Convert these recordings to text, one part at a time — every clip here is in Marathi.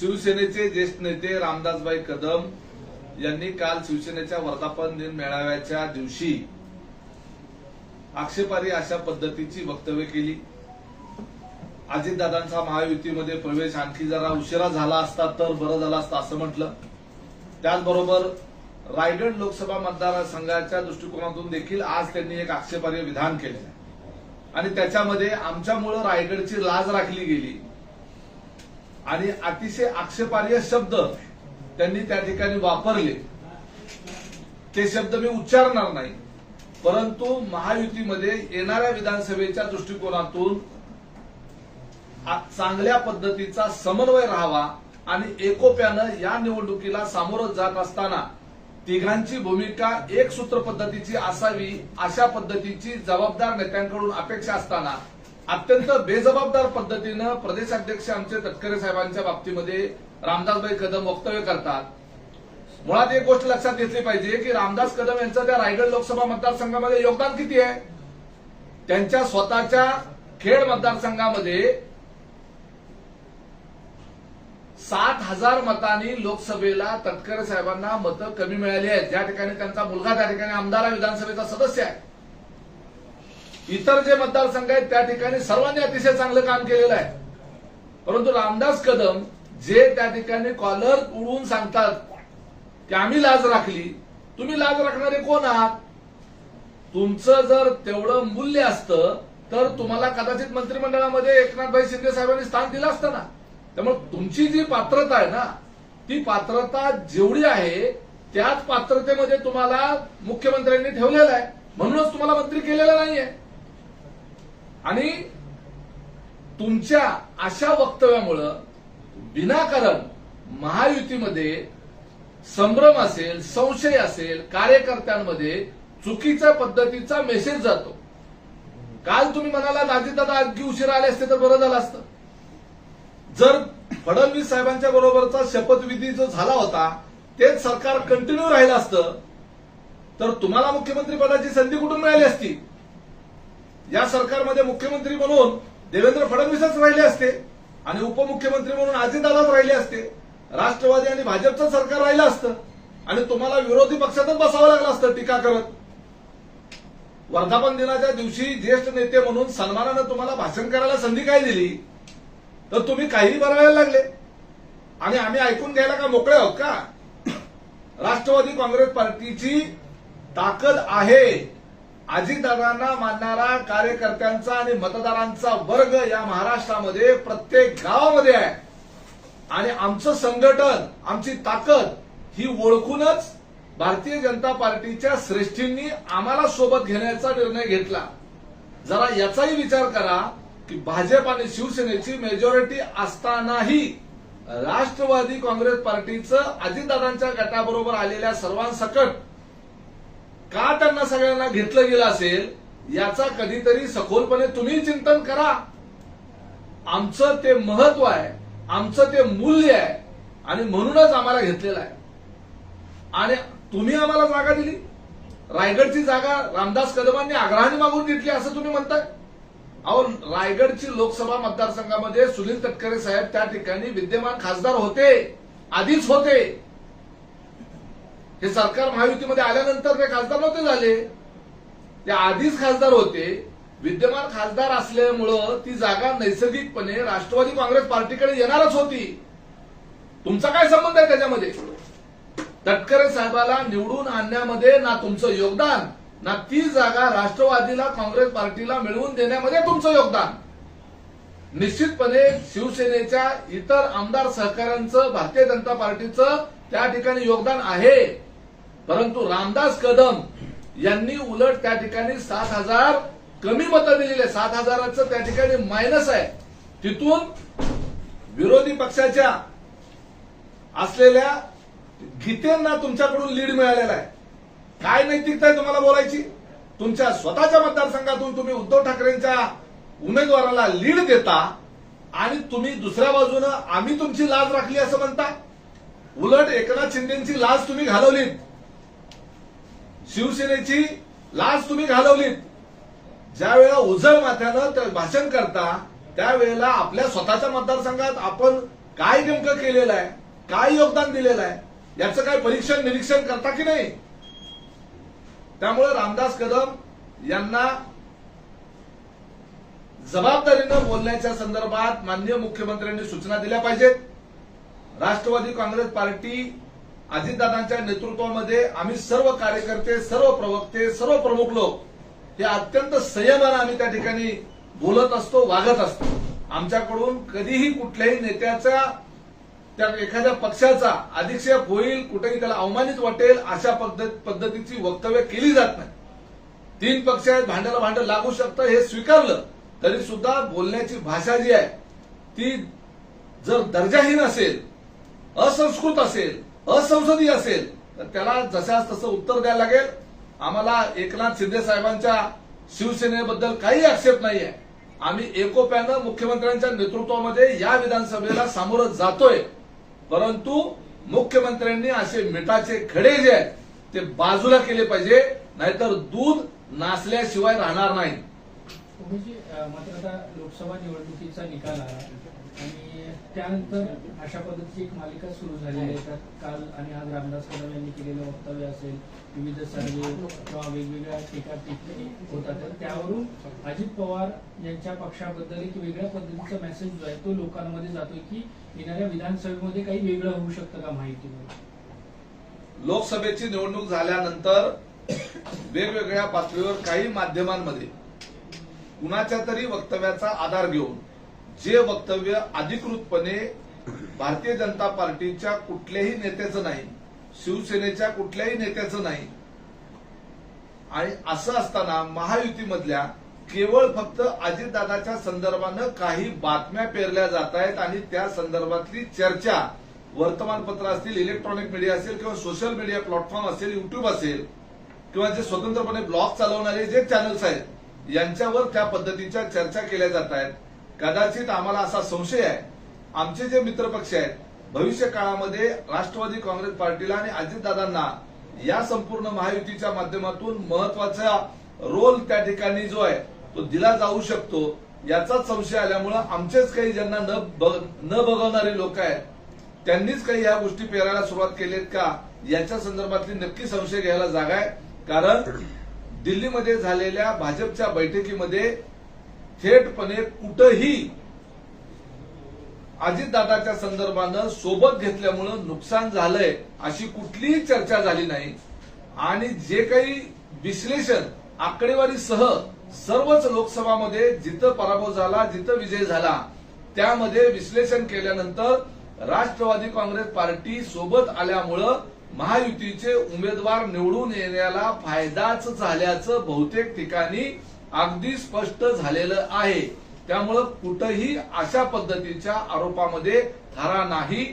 शिवसेनेचे ज्येष्ठ नेते रामदासबाई कदम यांनी काल शिवसेनेच्या वर्धापन दिन मेळाव्याच्या दिवशी आक्षेपारी अशा पद्धतीची वक्तव्य केली. अजितदादांचा महायुतीमध्ये प्रवेश आणखी जरा उशिरा झाला असता तर बरं झालं असतं असं म्हटलं. त्याचबरोबर रायगड लोकसभा मतदारसंघाच्या दृष्टिकोनातून देखील आज त्यांनी एक आक्षेपार्ह विधान केलेलं आहे. आणि त्याच्यामध्ये आमच्यामुळं रायगडची लाज राखली गेली. आणि अतिशय आक्षेपार्ह शब्द त्यांनी त्या ठिकाणी वापरले. ते शब्द मी उच्चारणार नाही. परंतु महायुतीमध्ये येणाऱ्या विधानसभेच्या दृष्टिकोनातून चांगल्या पद्धतीचा समन्वय राहावा आणि एकोप्यानं या निवडणुकीला सामोरं जात असताना तिघांची भूमिका एक सूत्र पद्धतीची असावी अशा पद्धतीची जबाबदार नेत्यांकडून अपेक्षा असताना अत्यंत बेजबाबदार पद्धतीनं प्रदेशाध्यक्ष आमचे तटकरे साहेबांच्या बाबतीमध्ये रामदासभाई कदम वक्तव्य करतात. मुळात एक गोष्ट लक्षात घेतली पाहिजे की रामदास कदम यांचं त्या रायगड लोकसभा मतदारसंघामध्ये योगदान किती आहे? त्यांच्या स्वतःच्या खेड मतदारसंघामध्ये सात हजार मतांनी लोकसभेला तटकरे साहेबांना मतं कमी मिळाली आहेत. ज्या ठिकाणी त्यांचा मुलगा त्या ठिकाणी आमदार विधानसभेचा सदस्य आहे. इतर जे मतदारसंघ आहेत त्या ठिकाणी सर्वांनी अतिशय चांगलं काम केलेलं आहे. परंतु रामदास कदम जे त्या ठिकाणी कॉलर उडवून सांगतात की आम्ही लाज राखली. तुम्ही लाज राखणारे कोण आहात? तुमचं जर तेवढं मूल्य असतं तर तुम्हाला कदाचित मंत्रिमंडळामध्ये एकनाथभाई शिंदे साहेबांनी स्थान दिलं असतं ना. त्यामुळे तुमची जी पात्रता आहे ना ती पात्रता जेवढी आहे त्याच पात्रतेमध्ये तुम्हाला मुख्यमंत्र्यांनी ठेवलेलं आहे. म्हणूनच तुम्हाला मंत्री केलेला नाहीये. आणि तुमच्या अशा वक्तव्यामुळं विनाकारण महायुतीमध्ये संभ्रम असेल संशय असेल कार्यकर्त्यांमध्ये चुकीच्या पद्धतीचा मेसेज जातो. काल तुम्ही म्हणाला दादा अगदी उशिरा आले असते तर बरं झालं असतं. जर फडणवीस साहेबांच्या बरोबरचा शपथविधी जो झाला होता तेच सरकार कंटिन्यू राहिलं असतं तर तुम्हाला मुख्यमंत्री पदाची संधी कुठून मिळाली असती? या सरकारमध्ये मुख्यमंत्री म्हणून देवेंद्र फडणवीसच राहिले असते आणि उपमुख्यमंत्री म्हणून अजितदादाच राहिले असते. राष्ट्रवादी आणि भाजपचं सरकार राहिलं असतं आणि तुम्हाला विरोधी पक्षातच बसावं लागलं असतं टीका करत. वर्धापन दिनाच्या दिवशी ज्येष्ठ नेते म्हणून सन्मानानं तुम्हाला भाषण करायला संधी काय दिली? तर तुम्ही काहीही बनवायला लागले. आणि आम्ही ऐकून घ्यायला का मोकळे आहोत का? राष्ट्रवादी काँग्रेस पार्टीची ताकद आहे. अजितदादांना मानणारा कार्यकर्त्यांचा आणि मतदारांचा वर्ग या महाराष्ट्रामध्ये प्रत्येक गावामध्ये आहे. आणि आमचं संघटन आमची ताकद ही ओळखूनच भारतीय जनता पार्टीच्या श्रेष्ठींनी आम्हाला सोबत घेण्याचा निर्णय घेतला. जरा याचाही विचार करा की भाजप आणि शिवसेनेची मेजॉरिटी असतानाही राष्ट्रवादी काँग्रेस पार्टीचं अजितदादांच्या गटाबरोबर आलेल्या सर्वांसकट का त्यांना सगळ्यांना घेतलं गेलं असेल याचा कधीतरी सखोलपणे तुम्ही चिंतन करा. आमचं ते महत्त्व आहे आमचं ते मूल्य आहे आणि म्हणूनच आम्हाला घेतलेलं आहे. आणि तुम्ही आम्हाला जागा दिली. रायगडची जागा रामदास कदमांनी आग्रहाने मागून घेतली असं तुम्ही म्हणताय? अहो रायगडची लोकसभा मतदारसंघामध्ये सुनील तटकरे साहेब त्या ठिकाणी विद्यमान खासदार होते आधीच होते. हे सरकार महायुतीमध्ये आल्यानंतर ते खासदार नव्हते झाले. ते आधीच खासदार होते. विद्यमान खासदार असल्यामुळं ती जागा नैसर्गिकपणे राष्ट्रवादी काँग्रेस पार्टीकडे येणारच होती. तुमचा काय संबंध आहे त्याच्यामध्ये? तटकरे साहेबाला निवडून आणण्यामध्ये ना तुमचं योगदान ना ती जागा राष्ट्रवादीला काँग्रेस पार्टीला मिळवून देण्यामध्ये तुमचं योगदान. निश्चितपणे शिवसेनेच्या इतर आमदार सहकाऱ्यांचं भारतीय जनता पार्टीचं त्या ठिकाणी योगदान आहे. परंतु रामदास कदम यांनी उलट त्या ठिकाणी सात हजार कमी मतं दिलेली आहे. सात हजाराचं त्या ठिकाणी मायनस आहे. तिथून विरोधी पक्षाच्या असलेल्या गीतेंना तुमच्याकडून लीड मिळालेला आहे. काय नैतिकता आहे तुम्हाला बोलायची? तुमच्या स्वतःच्या मतदारसंघातून तुम्ही उद्धव ठाकरेंच्या उमेदवाराला लीड देता आणि तुम्ही दुसऱ्या बाजूनं आम्ही तुमची लाज राखली असं म्हणता? उलट एकनाथ शिंदेची लाज तुम्ही घालवलीत. शिवसेनेची लाच तुम्ही घालवलीत. ज्या वेळेला उजळ माथ्यानं भाषण करता त्यावेळेला आपल्या स्वतःच्या मतदारसंघात आपण काय नेमकं केलेलं आहे काय योगदान दिलेलं आहे याचं काय परीक्षण निरीक्षण करता की नाही? त्यामुळे रामदास कदम यांना जबाबदारीनं बोलण्याच्या संदर्भात माननीय मुख्यमंत्र्यांनी सूचना दिल्या पाहिजेत. राष्ट्रवादी काँग्रेस पार्टी अजितदादांच्या नेतृत्वामध्ये आम्ही सर्व कार्यकर्ते सर्व प्रवक्ते सर्व प्रमुख लोक हे अत्यंत संयमानं आम्ही त्या ठिकाणी बोलत असतो वागत असतो. आमच्याकडून कधीही कुठल्याही नेत्याचा त्या एखाद्या पक्षाचा अधिक्षेप होईल कुठेही त्याला अवमानित वाटेल अशा पद्धत पद्धतीची वक्तव्य केली जात नाही. तीन पक्ष आहेत भांड्याला भांड लागू शकतं हे स्वीकारलं तरी सुद्धा बोलण्याची भाषा जी आहे ती जर दर्जाहीन असेल असंस्कृत असेल असंसदीय असेल तर त्याला जशास तसं उत्तर द्यायला लागेल. आम्हाला एकनाथ शिंदे साहेबांच्या शिवसेनेबद्दल काही आक्षेप आहे आम्ही एकोप्यानं मुख्यमंत्र्यांच्या नेतृत्वामध्ये या विधानसभेला सामोरं जातोय. परंतु मुख्यमंत्र्यांनी असे मिठाचे खडे जे आहेत ते बाजूला केले पाहिजे नाहीतर दूध नासल्याशिवाय राहणार नाही. मात्र आता लोकसभा निवडणुकीचा निकाल आला. आणि त्यानंतर अशा पद्धतीची एक मालिका सुरू झालेली आहे. त्यात काल आणि आज रामदास कदम यांनी केलेलं वक्तव्य असेल विविध सर्वे किंवा वेगवेगळ्या टीका टिप्पणी होतात. तर त्यावरून अजित पवार यांच्या पक्षाबद्दल एक वेगळ्या पद्धतीचा मेसेज जो आहे तो लोकांमध्ये जातोय की येणाऱ्या विधानसभेमध्ये काही वेगळं होऊ शकतं का माहितीमध्ये? लोकसभेची निवडणूक झाल्यानंतर वेगवेगळ्या पातळीवर काही माध्यमांमध्ये कुणाच्या तरी वक्तव्याचा आधार घेऊन जे वक्तव्य अधिकृतपणे भारतीय जनता पार्टीच्या कुठल्याही नेत्याचं नाही शिवसेनेच्या कुठल्याही नेत्याचं नाही आणि असं असताना महायुतीमधल्या केवळ फक्त अजितदादाच्या संदर्भानं काही बातम्या पेरल्या जात आहेत आणि त्या संदर्भातली चर्चा वर्तमानपत्र असतील इलेक्ट्रॉनिक मीडिया असेल किंवा सोशल मीडिया प्लॅटफॉर्म असेल युट्यूब असेल किंवा जे स्वतंत्रपणे ब्लॉग चालवणारे जे चॅनल्स आहेत यांच्यावर त्या पद्धतीच्या चर्चा केल्या जात आहेत. कदाचित आम्हाला असा संशय आहे. आमचे जे मित्रपक्ष आहेत भविष्य काळामध्ये राष्ट्रवादी काँग्रेस पार्टीला आणि अजितदादांना या संपूर्ण महायुतीच्या माध्यमातून महत्त्वाचा रोल त्या ठिकाणी जो आहे तो दिला जाऊ शकतो याचाच संशय आल्यामुळं आमचेच काही ज्यांना न बघ- न बघवणारे लोक आहेत त्यांनीच काही या गोष्टी पेरायला सुरुवात केलीत का? याच्या संदर्भातली नक्की संशय घ्यायला जागा आहे. कारण दिल्लीमध्ये झालेल्या भाजपच्या बैठकीमध्ये थेटपणे कुठंही अजितदादाच्या संदर्भानं सोबत घेतल्यामुळं नुकसान झालंय अशी कुठलीही चर्चा झाली नाही. आणि जे काही विश्लेषण आकडेवारीसह सर्वच लोकसभामध्ये जिथं पराभव झाला जिथं विजय झाला त्यामध्ये विश्लेषण केल्यानंतर राष्ट्रवादी काँग्रेस पार्टी सोबत आल्यामुळं महायुतीचे उमेदवार निवडून येण्याला फायदाच झाल्याचं बहुतेक ठिकाणी अगदी स्पष्ट झालेलं आहे. त्यामुळं कुठंही अशा पद्धतीच्या आरोपामध्ये धारा नाही.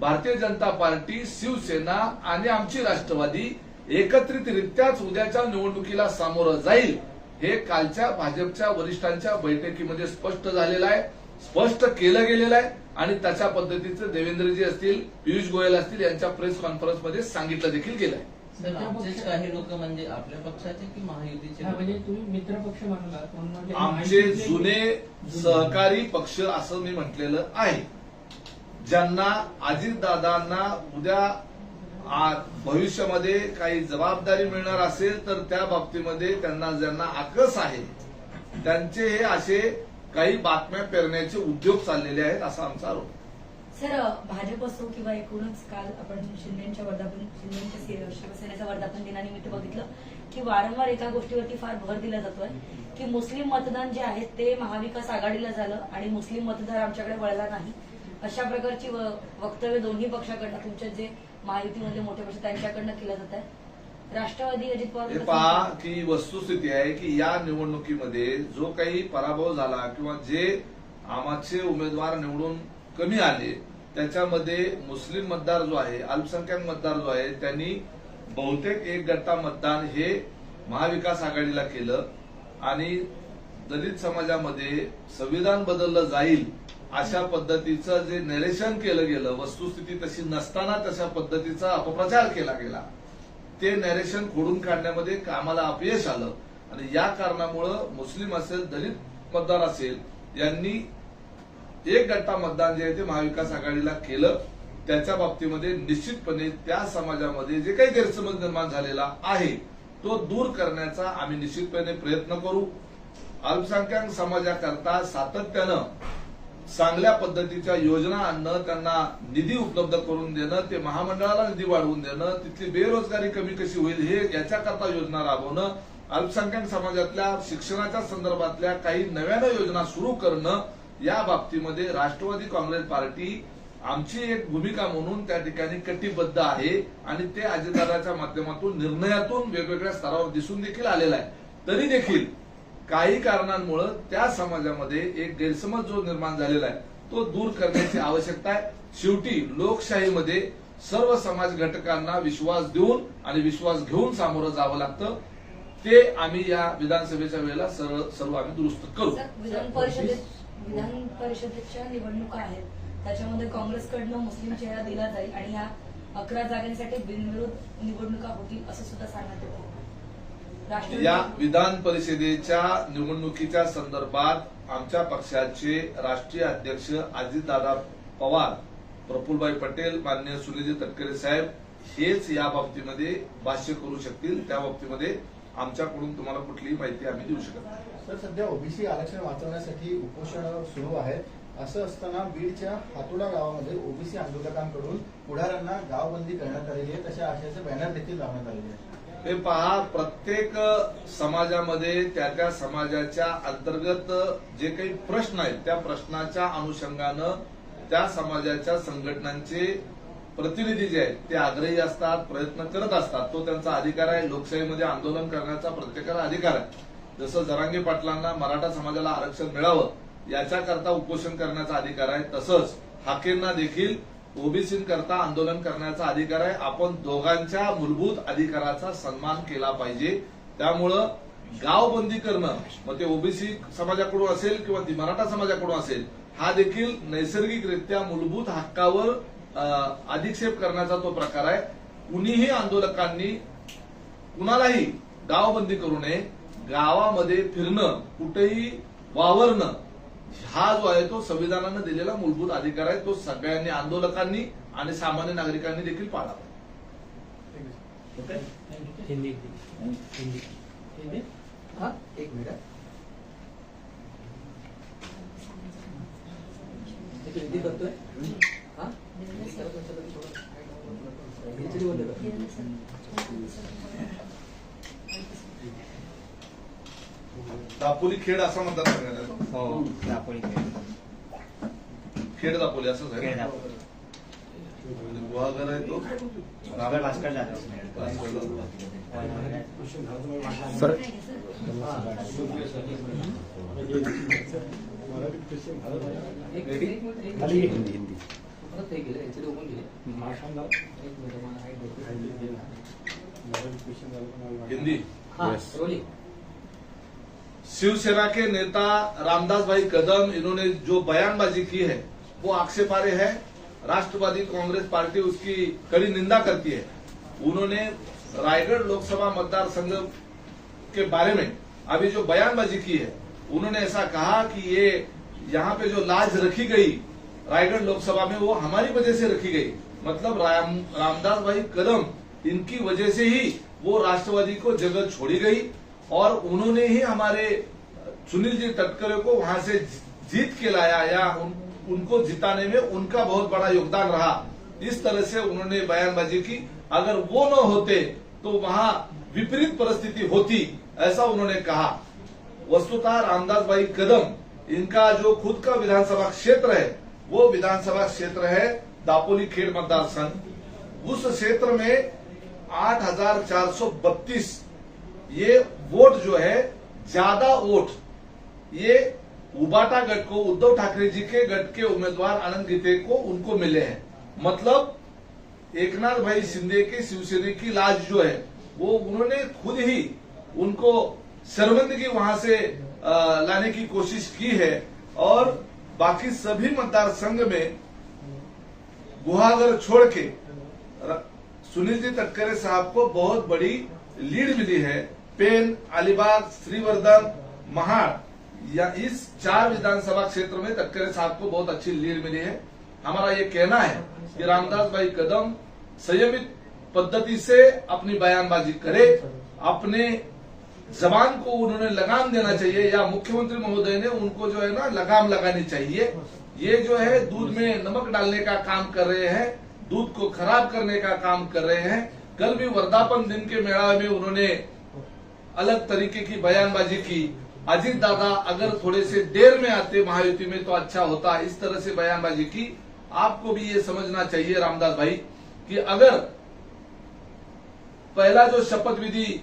भारतीय जनता पार्टी शिवसेना आणि आमची राष्ट्रवादी एकत्रितरित्याच उद्याच्या निवडणुकीला सामोरं जाईल हे कालच्या भाजपच्या वरिष्ठांच्या बैठकीमध्ये स्पष्ट झालेलं आहे. स्पष्ट केलं गेलेलं आहे आणि त्याच्या पद्धतीचं देवेंद्रजी असतील पियुष गोयल असतील यांच्या प्रेस कॉन्फरन्समध्ये सांगितलं देखील गेलं आहे आमचेच काही लोक म्हणजे आपल्या पक्षाचे की महायुतीचे हा, लोक? म्हणजे तुम्ही मित्रपक्ष मानला म्हणून म्हटलं आमचे माहितीचे- जुने सहकारी पक्ष असं मी म्हटलेलं आहे. ज्यांना अजितदादांना उद्या आ- भविष्यामध्ये काही जबाबदारी मिळणार असेल तर त्या बाबतीमध्ये त्यांना ज्यांना आकस आहे त्यांचे हे असे काही बातम्या पेरण्याचे उद्योग चाललेले आहेत असा आमचा आरोप. सर भाजप असो किंवा एकूणच काल आपण शिंदेच्या वर्धापन शिंदेच्या शि- शिवसेनेचा वर्धापन दिनानिमित्त बघितलं की वारंवार एका गोष्टीवरती फार भर दिला जातोय की मुस्लिम मतदान जे आहे ते महाविकास आघाडीला झालं आणि मुस्लिम मतदार आमच्याकडे वळला नाही. अशा प्रकारची वक्तव्य दोन्ही पक्षाकडनं तुमचे जे महायुतीमधले मोठे पक्ष त्यांच्याकडनं केलं जात आहे. राष्ट्रवादी अजित पवार हे पहा की वस्तुस्थिती आहे की या निवडणुकीमध्ये जो काही पराभव झाला किंवा जे आमाचे उमेदवार निवडून कमी आले त्याच्यामध्ये मुस्लिम मतदार जो आहे अल्पसंख्याक मतदार जो आहे त्यांनी बहुतेक एक गट्टा मतदान हे महाविकास आघाडीला केलं आणि दलित समाजामध्ये संविधान बदललं जाईल अशा पद्धतीचं जे नरेशन केलं गेलं वस्तुस्थिती तशी नसताना तशा पद्धतीचा अपप्रचार केला गेला. ते नरेशन खोडून काढण्यामध्ये कामाला अपयश आलं. आणि या कारणामुळं मुस्लिम असेल दलित मतदार असेल यांनी एक गट्टा मतदान जे आहे ते महाविकास आघाडीला केलं. त्याच्या बाबतीमध्ये निश्चितपणे त्या समाजामध्ये जे काही गैरसमज निर्माण झालेला आहे तो दूर करण्याचा आम्ही निश्चितपणे प्रयत्न करू. अल्पसंख्याक समाजाकरता सातत्यानं चांगल्या पद्धतीच्या योजना आणणं त्यांना निधी उपलब्ध करून देणं ते महामंडळाला निधी वाढवून देणं तिथली बेरोजगारी कमी कशी होईल हे याच्याकरता योजना राबवणं अल्पसंख्याक समाजातल्या शिक्षणाच्या संदर्भातल्या काही नव्यानं योजना सुरू करणं या बाबतीमध्ये राष्ट्रवादी काँग्रेस पार्टी आमची एक भूमिका म्हणून त्या ठिकाणी कटिबद्ध आहे आणि ते अजितदादाच्या माध्यमातून निर्णयातून वेगवेगळ्या स्तरावर दिसून देखील आलेला आहे. तरी देखील काही कारणांमुळे त्या समाजामध्ये एक गैरसमज जो निर्माण झालेला आहे तो दूर करण्याची आवश्यकता आहे. शेवटी लोकशाहीमध्ये सर्व समाज घटकांना विश्वास देऊन आणि विश्वास घेऊन सामोरं जावं लागतं. ते आम्ही या विधानसभेच्या वेळेला सर्व सर्व आम्ही दुरुस्त करू. विधान परिषदेच्या निवडणुका आहेत. त्याच्यामध्ये काँग्रेसकडनं मुस्लिम चेहरा दिला जाईल आणि या अकरा जागांसाठी बिनविरोध निवडणुका होतील असं सुद्धा सांगण्यात येतं. राष्ट्रवादी या विधान परिषदेच्या निवडणुकीच्या संदर्भात आमच्या पक्षाचे राष्ट्रीय अध्यक्ष अजितदादा पवार प्रफुलभाई पटेल मान्य सुनीलजी तटकरे साहेब हेच या बाबतीमध्ये भाष्य करू शकतील. त्या बाबतीमध्ये आमच्याकडून तुम्हाला कुठलीही माहिती आम्ही देऊ शकत नाही. तर सध्या ओबीसी आरक्षण वाचवण्यासाठी उपोषण सुरू आहे. असं असताना बीडच्या हातोडा गावामध्ये ओबीसी आंदोलकांकडून पुढाऱ्यांना गावबंदी करण्यात आलेली आहे. तशा आशयाचे बॅनर देखील लावण्यात आलेले आहे हे पहा प्रत्येक समाजामध्ये त्या त्या समाजाच्या अंतर्गत जे काही प्रश्न आहेत त्या प्रश्नाच्या अनुषंगानं त्या समाजाच्या संघटनांचे प्रतिनिधी जे आहेत ते आग्रही असतात प्रयत्न करत असतात. तो त्यांचा अधिकार आहे. लोकशाहीमध्ये आंदोलन करण्याचा प्रत्येकाला अधिकार आहे. जसं जरांगे पाटलांना मराठा समाजाला आरक्षण मिळावं याच्याकरता उपोषण करण्याचा अधिकार आहे तसंच हाकेंना देखील ओबीसीकरता आंदोलन करण्याचा अधिकार आहे. आपण दोघांच्या मूलभूत अधिकाराचा सन्मान केला पाहिजे. त्यामुळं गावबंदी करणं मग ते ओबीसी समाजाकडून असेल किंवा ती मराठा समाजाकडून असेल हा देखील नैसर्गिकरित्या मूलभूत हक्कावर अं, अधिक्षेप करण्याचा तो प्रकार आहे. कुणीही आंदोलकांनी कुणालाही गावबंदी करू नये. गावामध्ये फिरणं कुठेही वावरणं हा जो आहे तो संविधानानं दिलेला मूलभूत अधिकार आहे तो सगळ्यांनी आंदोलकांनी आणि सामान्य नागरिकांनी देखील पाळावा. हिंदी. हिंदी. हिंदी. हा एक मिनिट. करतोय? हा? दापोली खेड असा म्हणतात हो दापोली खेळ खेड दापोली असंच आहे खेळ ना? दापोली. म्हणजे गुहागर आहे तो. भास्कर सर. हे. हिंदी. हाँ, रोलिंग. शिवसेना के नेता रामदास भाई कदम, इन्होंने जो बयानबाजी की है, वो आक्षेपार्ह है। राष्ट्रवादी कांग्रेस पार्टी उसकी कड़ी निंदा करती है। उन्होंने रायगढ़ लोकसभा मतदार संघ के बारे में अभी जो बयानबाजी की है, उन्होंने ऐसा कहा कि ये यहाँ पे जो लाज रखी गई, रायगढ़ लोकसभा में वो हमारी वजह से रखी गई। मतलब राम, रामदास भाई कदम, इनकी वजह से ही वो राष्ट्रवादी को जगह छोड़ी गई। और उन्होंने ही हमारे सुनील जी तटकरे को वहाँ से जीत के लाया या उन, उनको जिताने में उनका बहुत बड़ा योगदान रहा। इस तरह से उन्होंने बयानबाजी की। अगर वो न होते तो वहाँ विपरीत परिस्थिति होती ऐसा उन्होंने कहा। वस्तुतः रामदास भाई कदम इनका जो खुद का विधानसभा क्षेत्र है वो विधानसभा क्षेत्र है दापोली खेड़ मतदार संघ। उस क्षेत्र में आठ हज़ार चार सौ बत्तीस ये वोट जो है, ज़्यादा वोट। ये उबाटा गट को, उद्धव ठाकरे जी के गट के उम्मीदवार आनंद गीते को, उनको मिले हैं। मतलब एकनाथ भाई शिंदे के शिवसेना की लाज जो है, वो उन्होंने खुद ही उनको शर्मिंदगी वहाँ से लाने की कोशिश की है। और बाकी सभी मतदार संघ में गुहागर छोड़ के सुनील जी तटकरे साहब को बहुत बड़ी लीड मिली है। पेन, अलीबाग, श्रीवर्धन, महाड़, या इस चार विधानसभा क्षेत्र में तटकरे साहब को बहुत अच्छी लीड मिली है। हमारा ये कहना है कि रामदास भाई कदम संयमित पद्धति से अपनी बयानबाजी करे, अपने जबान को उन्होंने लगाम देना चाहिए, या मुख्यमंत्री महोदय ने उनको जो है ना लगाम लगानी चाहिए। ये जो है दूध में नमक डालने का काम कर रहे हैं, दूध को खराब करने का काम कर रहे हैं। कल भी वर्धापन दिन के मेला में उन्होंने अलग तरीके की बयानबाजी की। अजीत दादा, अगर थोड़े से देर में आते महायुति में तो अच्छा होता। इस तरह से बयानबाजी की। आपको भी ये समझना चाहिए रामदास भाई, कि अगर पहला जो शपथ विधि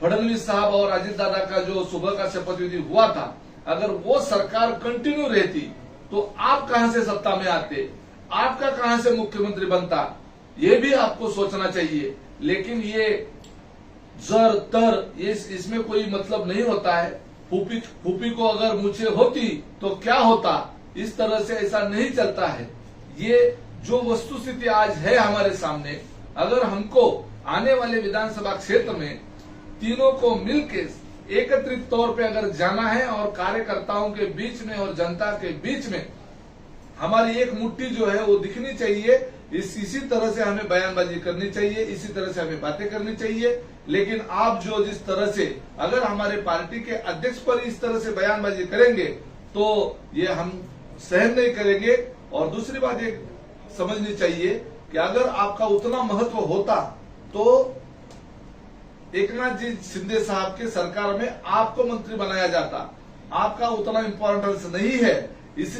फडणवीस साहब और अजीत दादा का जो सुबह का शपथ विधि हुआ था, अगर वो सरकार कंटिन्यू रहती तो आप कहाँ से सत्ता में आते? आपका कहाँ से मुख्यमंत्री बनता? ये भी आपको सोचना चाहिए। लेकिन ये जर, तर ये इसमें कोई मतलब नहीं होता है। फूफी फूफी को अगर मुझे होती तो क्या होता? इस तरह से ऐसा नहीं चलता है। ये जो वस्तु स्थिति आज है हमारे सामने, अगर हमको आने वाले विधानसभा क्षेत्र में तीनों को मिलके एकत्रित तौर पे अगर जाना है और कार्यकर्ताओं के बीच में और जनता के बीच में हमारी एक मुट्ठी जो है वो दिखनी चाहिए। इस, इसी तरह से हमें बयानबाजी करनी चाहिए, इसी तरह से हमें बातें करनी चाहिए। लेकिन आप जो जिस तरह से, अगर हमारे पार्टी के अध्यक्ष पर इस तरह से बयानबाजी करेंगे तो ये हम सहन नहीं करेंगे। और दूसरी बात ये समझनी चाहिए कि अगर आपका उतना महत्व होता तो एकनाथ जी शिंदे साहब के सरकार में आपको मंत्री बनाया जाता। आपका उतना इम्पोर्टेंस नहीं है। इस